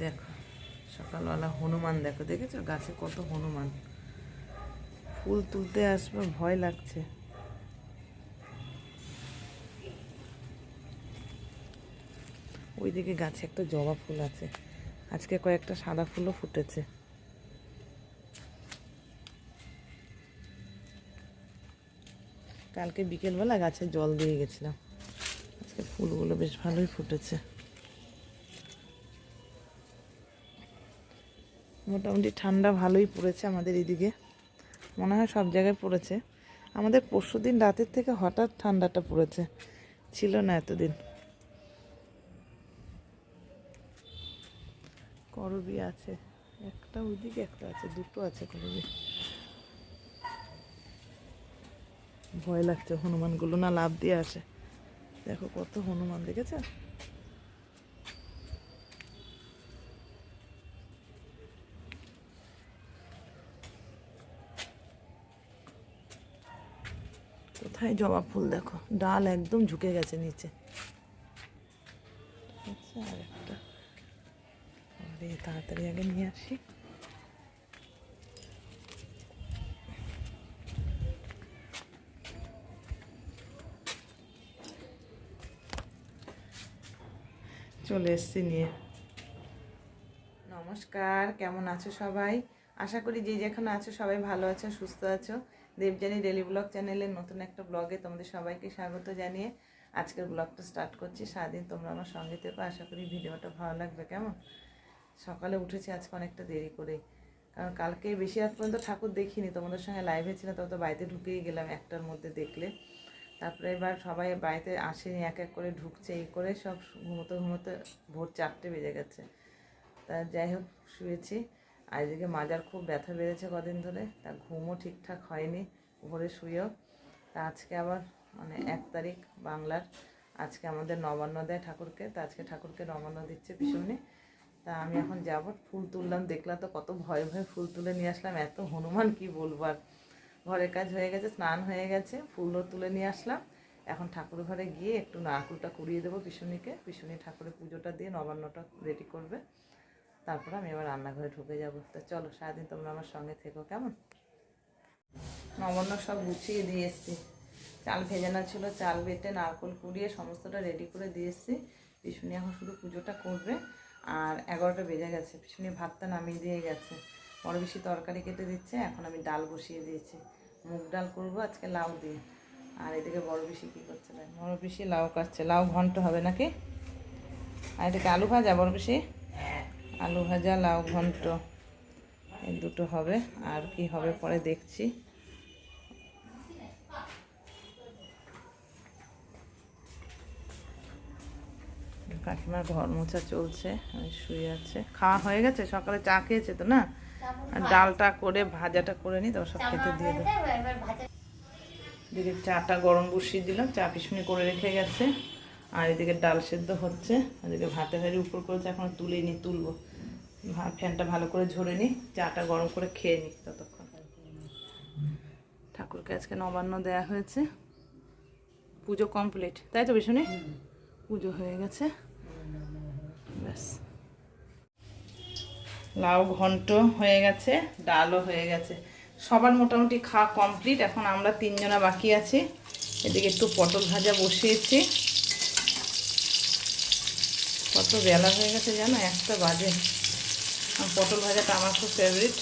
দেখো, সকালবেলা হনুমান দেখো, দেখেছ? গাছে কত হনুমান। ফুল তুলতে আসবে, ভয় লাগছে। ওইদিকে গাছে একটা জবা ফুল আছে। আজকে কয়েকটা সাদা ফুলও ফুটেছে। কালকে বিকেলবেলা গাছে জল দিয়ে গেছিলাম। আজকে ফুলগুলো বেশ ভালোই ফুটেছে। মোটামুটি ঠান্ডা ভালোই পড়েছে আমাদের এদিকে। মনে হয় সব জায়গায় পড়েছে। আমাদের পরশু দিন রাতের থেকে হঠাৎ ঠান্ডাটা পড়েছে। ছিল না এতদিন। করবি আছে। একটা ওইদিকে একটা আছে, দুটো আছে করবি। ভয় লাগছে হনুমানগুলো না লাভ দিয়ে আসে। দেখো কত হনুমান দেখেছে? কোথায় জবা ফুল দেখো? ডাল একদম ঝুঁকে গেছে নিচে। আচ্ছা আর একটা। তাড়াতাড়ি আগে নিয়ে আসি। চলে এসছি নিয়ে। নমস্কার, কেমন আছো সবাই? আশা করি যে যেখানে আছো সবাই ভালো আছো, সুস্থ আছো। দেবজানি ডেলি ব্লগ চ্যানেলের নতুন একটা ব্লগে তোমাদের সবাইকে স্বাগত জানিয়ে আজকের ব্লগটা স্টার্ট করছি। সারাদিন তোমরা আমার সঙ্গে থেকো, আশা করি ভিডিওটা ভালো লাগবে। কেমন? সকালে উঠেছি আজকে অনেকটা দেরি করে। কারণ কালকে বেশি রাত পর্যন্ত ঠাকুর দেখিনি, তোমাদের সঙ্গে লাইভে ছিলাম তো বাড়িতে ঢুকেই গেলাম একটার মধ্যে দেখলে। তারপরে এবার সবাই বাড়িতে আসেনি, এক এক করে ঢুকছে, এই করে সব ঘুমোতে ঘুমোতে ভোর চারটে বেজে গেছে। তা যাই হোক, শুয়েছি। আর এদিকে মাজার খুব ব্যথা বেড়েছে কদিন ধরে, তা ঘুমও ঠিকঠাক হয়নি, ভোরে শুয়েও। তা আজকে আবার মানে এক তারিখ বাংলার, আজকে আমাদের নবান্ন দেয় ঠাকুরকে, তা আজকে ঠাকুরকে নবান্ন দিচ্ছে পিছনে তা আমি এখন যাব, ফুল তুললাম, দেখলাম তো কত ভয়ে ভয়ে ফুল তুলে নিয়ে আসলাম, এত হনুমান কি বলব আর। ঘরের কাজ হয়ে গেছে, স্নান হয়ে গেছে, ফুলও তুলে নিয়ে আসলাম। এখন ঠাকুর ঘরে গিয়ে একটু নারকুলটা কুড়িয়ে দেবো পিছনিকে পিছনি ঠাকুরের পুজোটা দিয়ে নবান্নটা রেডি করবে। তারপর আমি এবার রান্নাঘরে ঢুকে যাব। তো চলো, সারাদিন তোমরা আমার সঙ্গে থেকো, কেমন? নবান্ন সব গুছিয়ে দিয়ে এসছি। চাল ভেজানো ছিল, চাল বেটে নারকল কুড়িয়ে সমস্তটা রেডি করে দিয়ে এসছি। পিছনে এখন শুধু পুজোটা করবে। আর এগারোটা বেজে গেছে পিছনে ভাতটা নামিয়ে দিয়ে গেছে। বড় বেশি তরকারি কেটে দিচ্ছে এখন আমি ডাল বসিয়ে দিয়েছি। মুগ ডাল করব আজকে লাউ দিয়ে। আর এদিকে বড় বেশি কী করছে বড় বেশি লাউ কাটছে। লাউ ঘন্ট হবে নাকি? আর এদিকে আলু ভাজা বড় বেশি? আলু ভাজা লাউ ঘন্ট এই দুটো হবে। আর কি হবে পরে দেখছি। কাকিমার ঘর মোছা চলছে আমি শুয়ে আছে। খাওয়া হয়ে গেছে সকালে চা খেয়েছে তো না? আর ডালটা করে ভাজাটা করে নি তারপর সব খেতে দিয়ে দেবো এদিকে চাটা গরম বসিয়ে দিলাম চা পিছনে করে রেখে গেছে। আর এদিকে ডাল সেদ্ধ হচ্ছে এদিকে ভাতে ভারি উপর করেছে এখন তুলে নি তুলবো। ফ্যানটা ভালো করে ঝরে নি চাটা গরম করে খেয়ে নি ততক্ষণ। ঠাকুরকে আজকে নবান্ন দেয়া হয়েছে। পুজো কমপ্লিট তাই তো পিছনে পুজো হয়ে গেছে। ব্যাস লাউ ঘন্ট হয়ে গেছে, ডালও হয়ে গেছে। সবার মোটামুটি খাওয়া কমপ্লিট এখন আমরা তিনজনা বাকি আছি। এদিকে একটু পটল ভাজা বসিয়েছি। কত বেলা হয়ে গেছে, জানো? একটা বাজে। পটল ভাজাটা আমার খুব ফেভারিট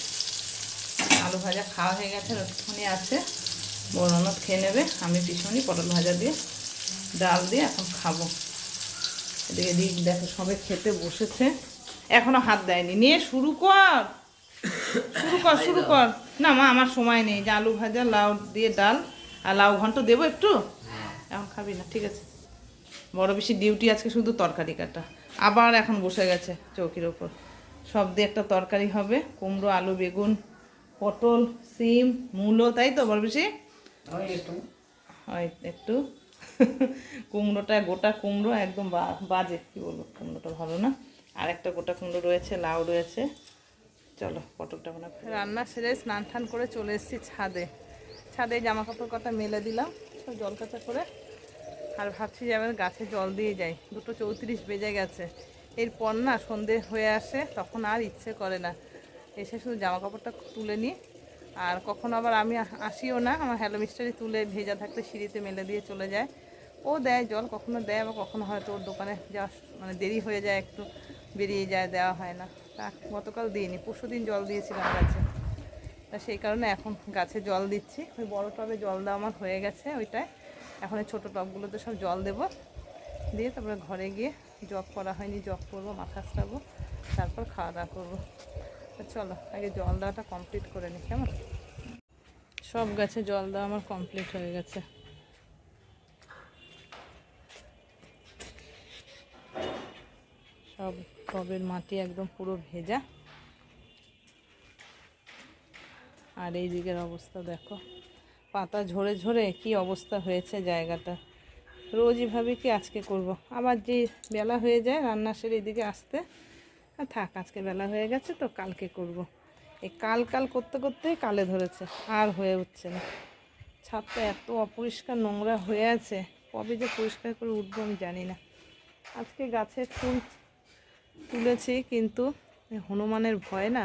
আলু ভাজা খাওয়া হয়ে গেছে রক্ষণই আছে। বরণত খেয়ে নেবে, আমি পিছনই পটল ভাজা দিয়ে, ডাল দিয়ে এখন খাব। এদিকে দিক দেখো সবে খেতে বসেছে। এখনও হাত দেয়নি। নিয়ে শুরু কর। শুরু কর শুরু কর। না মা আমার সময় নেই। যে আলু ভাজা লাউ দিয়ে ডাল আর লাউ ঘন্ট দেবো একটু? এখন খাবি না ঠিক আছে। বড় বেশি ডিউটি আজকে শুধু তরকারি কাটা। আবার এখন বসে গেছে চৌকির ওপর। সব দিয়ে একটা তরকারি হবে। কুমড়ো আলু বেগুন পটল সিম মূলো তাই তো বড় বেশি? একটু। কুমড়োটা, গোটা কুমড়ো একদম বাজে, কি বলব, কুমড়োটা ভালো না। আর একটা গোটা কুমড়ো রয়েছে, লাউ রয়েছে। চলো, পটলটা মানে রান্না সেরে স্নান টান করে চলে এসেছি ছাদে। ছাদে জামা কাপড় কটা মেলে দিলাম, সব জল কাচা করে। আর ভাবছি যে গাছে জল দিয়ে যাই। দুটো চৌত্রিশ বেজে গেছে। এরপর না সন্ধে হয়ে আসে, তখন আর ইচ্ছে করে না। এসে শুধু জামা কাপড়টা তুলে নিই। আর কখনো আবার আমি আসিও না, আমার হ্যালো মিস্টারি তুলে ভেজা থাকলে সিঁড়িতে মেলে দিয়ে চলে যায়। ও দেয়, জল কখনো দেয় আবার কখনো হয়তো ওর দোকানে যাওয়া মানে দেরি হয়ে যায়, একটু বেরিয়ে যায়, দেওয়া হয় না। তা গতকাল দিইনি, পরশু দিন জল দিয়েছিলাম গাছে। তা সেই কারণে এখন গাছে জল দিচ্ছি। ওই বড় টবে জল দেওয়া আমার হয়ে গেছে ওইটায়। এখন এই ছোটো টবগুলোতে সব জল দেব। দিয়ে তারপরে ঘরে গিয়ে জব করা হয়নি, জব করব, মাথা আসলাবো তারপর খাওয়া দাওয়া করব। চলো, আগে জল দেওয়াটা কমপ্লিট করে নিই কেমন? সব গাছে জল দেওয়া আমার কমপ্লিট হয়ে গেছে। সব টবের মাটি একদম পুরো ভেজা। আর এই দিকের অবস্থা দেখো। পাতা ঝরে ঝরে কি অবস্থা হয়েছে জায়গাটা। রোজই ভাবি কি আজকে করব। আবার যে বেলা হয়ে যায় রান্না সেরে এদিকে আসতে। থাক, আজকে বেলা হয়ে গেছে তো কালকে করব। এই কাল কাল করতে করতে কালে ধরেছে, আর হয়ে উঠছে না। ছাদটা এত অপরিষ্কার নোংরা হয়ে আছে, কবে যে পরিষ্কার করে উঠবো আমি জানি না। আজকে গাছের ফুল তুলেছি, কিন্তু হনুমানের ভয় না,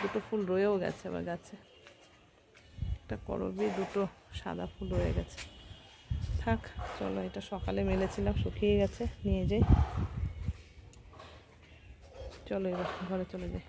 দুটো ফুল রয়েও গেছে আবার গাছে। একটা করবি, দুটো সাদা ফুল রয়ে গেছে। থাক, চলো এটা সকালে মেলেছিলাম, শুকিয়ে গেছে, নিয়ে যাই। চলো এবার, ঘরে চলে যাই।